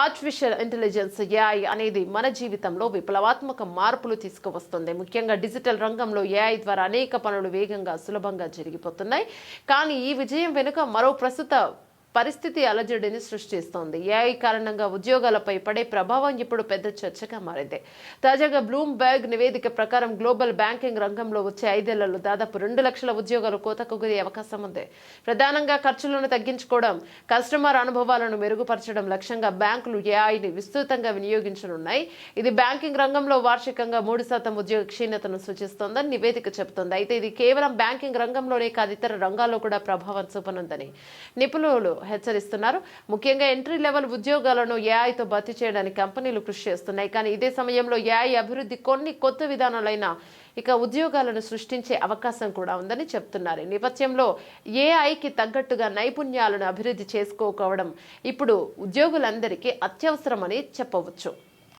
Artificial intelligence AI అనేది మన జీవితంలో విప్లవాత్మక మార్పులు తీసుకువస్తుంది. ముఖ్యంగా డిజిటల్ రంగంలో ఏఐ ద్వారా అనేక పనులు వేగంగా సులభంగా జరిగిపోతున్నాయి. కానీ ఈ విజయం వెనుక మరో ప్రస్తుత పరిస్థితి అలజడిని సృష్టిస్తోంది. ఏఐ కారణంగా ఉద్యోగాలపై పడే ప్రభావం ఇప్పుడు పెద్ద చర్చగా మారింది. తాజాగా బ్లూంబర్గ్ నివేదిక ప్రకారం గ్లోబల్ బ్యాంకింగ్ రంగంలో వచ్చే ఐదేళ్ళలో దాదాపు రెండు లక్షల ఉద్యోగాలు కోతకు గురి అవకాశం ఉంది. ప్రధానంగా ఖర్చులను తగ్గించుకోవడం కస్టమర్ అనుభవాలను మెరుగుపరచడం లక్ష్యంగా బ్యాంకులు ఏఐని విస్తృతంగా వినియోగించనున్నాయి. ఇది బ్యాంకింగ్ రంగంలో వార్షికంగా మూడు శాతం ఉద్యోగ క్షీణతను సూచిస్తోందని నివేదిక చెబుతోంది. అయితే ఇది కేవలం బ్యాంకింగ్ రంగంలోనే కాదు ఇతర రంగాల్లో కూడా ప్రభావం చూపనుందని. నిపుణులు హెచ్చరిస్తున్నారు. ముఖ్యంగా ఎంట్రీ లెవెల్ ఉద్యోగాలను ఏఐతో భర్తీ చేయడానికి కంపెనీలు కృషి చేస్తున్నాయి. కానీ ఇదే సమయంలో ఏఐ అభివృద్ధి కొన్ని కొత్త విధానాలైన ఇక ఉద్యోగాలను సృష్టించే అవకాశం కూడా ఉందని చెప్తున్నారు. ఈ నేపథ్యంలో ఏఐకి తగ్గట్టుగా నైపుణ్యాలను అభివృద్ధి చేసుకోకపోవడం ఇప్పుడు ఉద్యోగులందరికీ అత్యవసరమని చెప్పవచ్చు.